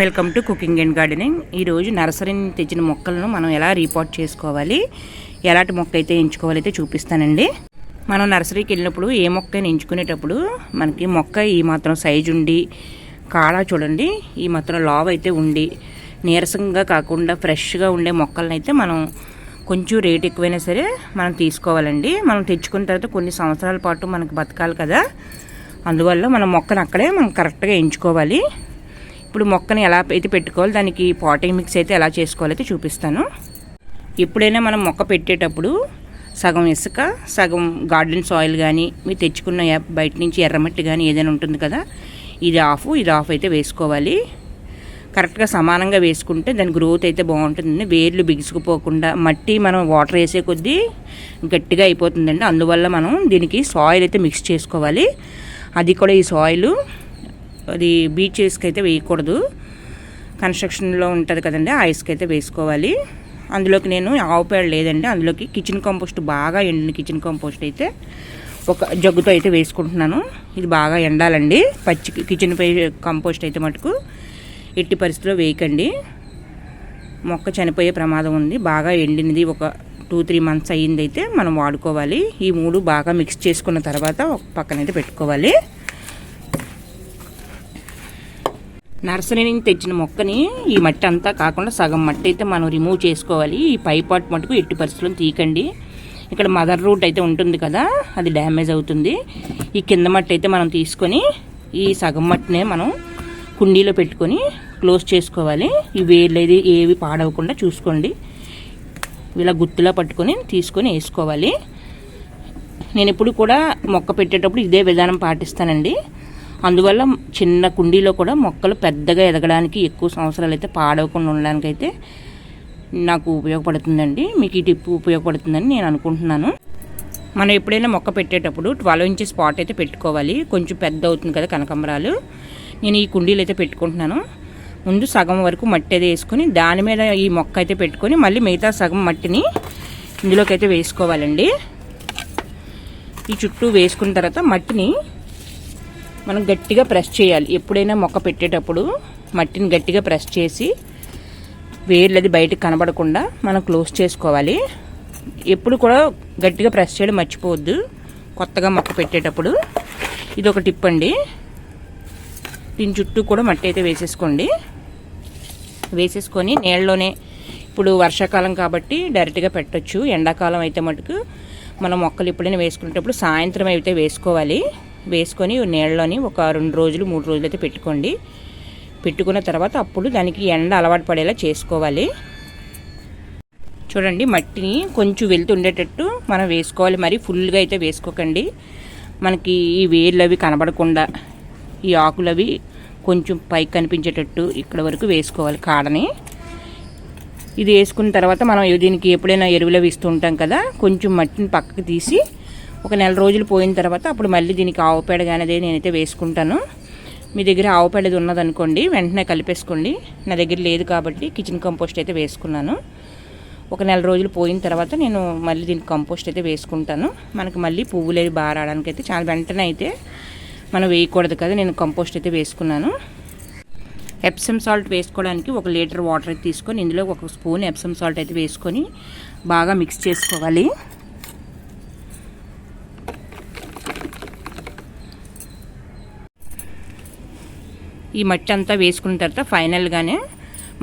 Welcome to cooking and gardening. ఈరోజు nursery నుంచి తెచ్చిన మొక్కలను మనం ఎలా రీపోర్ట్ చేసుకోవాలి ఎలాంటి మొక్క అయితే ఎంచుకోవాలైతే చూపిస్తానండి. మనం నర్సరీకి వెళ్ళినప్పుడు ఏ మొక్కని ఎంచుకునేటప్పుడు మనకి మొక్క ఈ మాత్రం సైజు ఉండి కాడ చూడండి ఈ మాత్రం లావ్ అయితే ఉండి నీరసంగా కాకుండా ఫ్రెష్గా ఉండే మొక్కలను అయితే మనం కొంచెం రేట్ ఎక్కువైనా సరే మనం తీసుకోవాలండి. మనం తెచ్చుకున్న తర్వాత కొన్ని సంవత్సరాల పాటు మనకు బతకాలి కదా. అందువల్ల మనం మొక్కను అక్కడే మనం కరెక్ట్గా ఎంచుకోవాలి. ఇప్పుడు మొక్కని ఎలా అయితే పెట్టుకోవాలి దానికి పాటింగ్ మిక్స్ అయితే ఎలా చేసుకోవాలి అయితే చూపిస్తాను. ఎప్పుడైనా మనం మొక్క పెట్టేటప్పుడు సగం ఇసుక సగం గార్డెన్ సాయిల్ కానీ మీరు తెచ్చుకున్న బయట నుంచి ఎర్రమట్టి కానీ ఏదైనా ఉంటుంది కదా ఇది ఆఫ్ ఇది ఆఫ్ అయితే వేసుకోవాలి. కరెక్ట్గా సమానంగా వేసుకుంటే దాని గ్రోత్ అయితే బాగుంటుంది వేర్లు బిగుసుకుపోకుండా మట్టి మనం వాటర్ వేసే కొద్దీ గట్టిగా అయిపోతుందండి. అందువల్ల మనం దీనికి సాయిల్ అయితే మిక్స్ చేసుకోవాలి. అది కూడా ఈ సాయిల్. అది బీచెస్కి అయితే వేయకూడదు. కన్స్ట్రక్షన్లో ఉంటుంది కదండి ఆ ఇసుక అయితే వేసుకోవాలి. అందులోకి నేను ఆవు పేడ లేదండి అందులోకి కిచెన్ కంపోస్ట్ బాగా ఎండిన కిచెన్ కంపోస్ట్ అయితే ఒక జగ్గుతో అయితే వేసుకుంటున్నాను. ఇది బాగా ఎండాలండి పచ్చి కిచెన్ పై కంపోస్ట్ అయితే మటుకు ఎట్టి పరిస్థితిలో వేయకండి. మొక్క చనిపోయే ప్రమాదం ఉంది బాగా ఎండినది ఒక టూ త్రీ మంత్స్ అయ్యింది అయితే మనం వాడుకోవాలి. ఈ మూడు బాగా మిక్స్ చేసుకున్న తర్వాత ఒక పక్కనైతే పెట్టుకోవాలి. నర్సరీ నుంచి తెచ్చిన మొక్కని ఈ మట్టి అంతా కాకుండా సగం మట్టి అయితే మనం రిమూవ్ చేసుకోవాలి. ఈ పై పార్ట్ మటుకు ఎట్టి పరిస్థితుల్లో తీయకండి. ఇక్కడ మదర్ రూట్ అయితే ఉంటుంది కదా అది డ్యామేజ్ అవుతుంది. ఈ కింద మట్టి అయితే మనం తీసుకొని ఈ సగం మట్టినే మనం కుండీలో పెట్టుకొని క్లోజ్ చేసుకోవాలి. ఈ వేర్లు ఏది ఏవి పాడవకుండా చూసుకోండి. ఇలా గుత్తులా పట్టుకొని తీసుకొని వేసుకోవాలి. నేను ఎప్పుడు కూడా మొక్క పెట్టేటప్పుడు ఇదే విధానం పాటిస్తానండి. అందువల్ల చిన్న కుండీలో కూడా మొక్కలు పెద్దగా ఎదగడానికి ఎక్కువ సంవత్సరాలు అయితే పాడవకుండా ఉండడానికి అయితే నాకు ఉపయోగపడుతుందండి. మీకు ఈ టిప్ ఉపయోగపడుతుందని నేను అనుకుంటున్నాను. మనం ఎప్పుడైనా మొక్క పెట్టేటప్పుడు ట్వెల్వ్ ఇంచెస్ స్పాట్ అయితే పెట్టుకోవాలి. కొంచెం పెద్ద అవుతుంది కదా కనకంబరాలు. నేను ఈ కుండీలు అయితే పెట్టుకుంటున్నాను. ముందు సగం వరకు మట్టి అయితే వేసుకొని దాని మీద ఈ మొక్క అయితే పెట్టుకొని మళ్ళీ మిగతా సగం మట్టిని ఇందులోకి అయితే వేసుకోవాలండి. ఈ చుట్టూ వేసుకున్న తర్వాత మట్టిని మనం గట్టిగా ప్రెస్ చేయాలి. ఎప్పుడైనా మొక్క పెట్టేటప్పుడు మట్టిని గట్టిగా ప్రెస్ చేసి వేర్లు అది బయటకు కనబడకుండా మనం క్లోజ్ చేసుకోవాలి. ఎప్పుడు కూడా గట్టిగా ప్రెస్ చేయడం మర్చిపోవద్దు. కొత్తగా మొక్క పెట్టేటప్పుడు ఇది ఒక టిప్ అండి. దీని చుట్టూ కూడా మట్టి అయితే వేసేసుకోండి. వేసేసుకొని నీళ్ళలోనే ఇప్పుడు వర్షాకాలం కాబట్టి డైరెక్ట్గా పెట్టొచ్చు. ఎండాకాలం అయితే మటుకు మనం మొక్కలు ఎప్పుడైనా వేసుకునేటప్పుడు సాయంత్రం అయితే వేసుకోవాలి. వేసుకొని నీళ్ళలోని ఒక రెండు రోజులు మూడు రోజులు అయితే పెట్టుకోండి. పెట్టుకున్న తర్వాత అప్పుడు దానికి ఎండ అలవాటు పడేలా చేసుకోవాలి. చూడండి మట్టిని కొంచెం వెళ్తుండేటట్టు మనం వేసుకోవాలి. మరి ఫుల్గా అయితే వేసుకోకండి. మనకి ఈ వేర్లు అవి కనబడకుండా ఈ ఆకులు అవి కొంచెం పైకి కనిపించేటట్టు ఇక్కడ వరకు వేసుకోవాలి కాడని. ఇది వేసుకున్న తర్వాత మనం దీనికి ఎప్పుడైనా ఎరువులు అవి ఇస్తూ ఉంటాం కదా కొంచెం మట్టిని పక్కకి తీసి ఒక నెల రోజులు పోయిన తర్వాత అప్పుడు మళ్ళీ దీనికి ఆవు పేడ కానీ అదే నేనైతే వేసుకుంటాను. మీ దగ్గర ఆవు పేడది ఉన్నదనుకోండి వెంటనే కలిపేసుకోండి. నా దగ్గర లేదు కాబట్టి కిచెన్ కంపోస్ట్ అయితే వేసుకున్నాను. ఒక నెల రోజులు పోయిన తర్వాత నేను మళ్ళీ దీనికి కంపోస్ట్ అయితే వేసుకుంటాను. మనకి మళ్ళీ పువ్వులు అవి బాగా రావడానికి అయితే చాలా వెంటనే అయితే మనం వేయకూడదు కదా నేను కంపోస్ట్ అయితే వేసుకున్నాను. ఎప్సమ్ సాల్ట్ వేసుకోవడానికి ఒక లీటర్ వాటర్ అయితే తీసుకొని ఇందులో ఒక స్పూన్ ఎప్సమ్ సాల్ట్ అయితే వేసుకొని బాగా మిక్స్ చేసుకోవాలి. ఈ మట్టి అంతా వేసుకున్న తర్వాత ఫైనల్గానే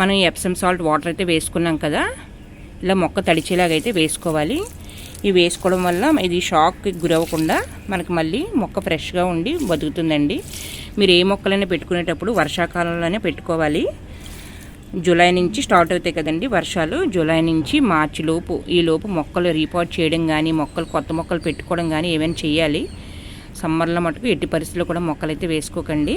మనం ఈ ఎప్సమ్ సాల్ట్ వాటర్ అయితే వేసుకున్నాం కదా ఇలా మొక్క తడిచేలాగా అయితే వేసుకోవాలి. ఇవి వేసుకోవడం వల్ల ఇది షాక్కి గురవ్వకుండా మనకు మళ్ళీ మొక్క ఫ్రెష్గా ఉండి బతుకుతుందండి. మీరు ఏ మొక్కలైనా పెట్టుకునేటప్పుడు వర్షాకాలంలోనే పెట్టుకోవాలి. జూలై నుంచి స్టార్ట్ అవుతాయి కదండి వర్షాలు. జూలై నుంచి మార్చి లోపు ఈ లోపు మొక్కలు రీపాట్ చేయడం కానీ మొక్కలు కొత్త మొక్కలు పెట్టుకోవడం కానీ ఏమైనా చేయాలి సమ్మర్లో మటుకు ఎట్టి పరిస్థితుల్లో కూడా మొక్కలు అయితే వేసుకోకండి.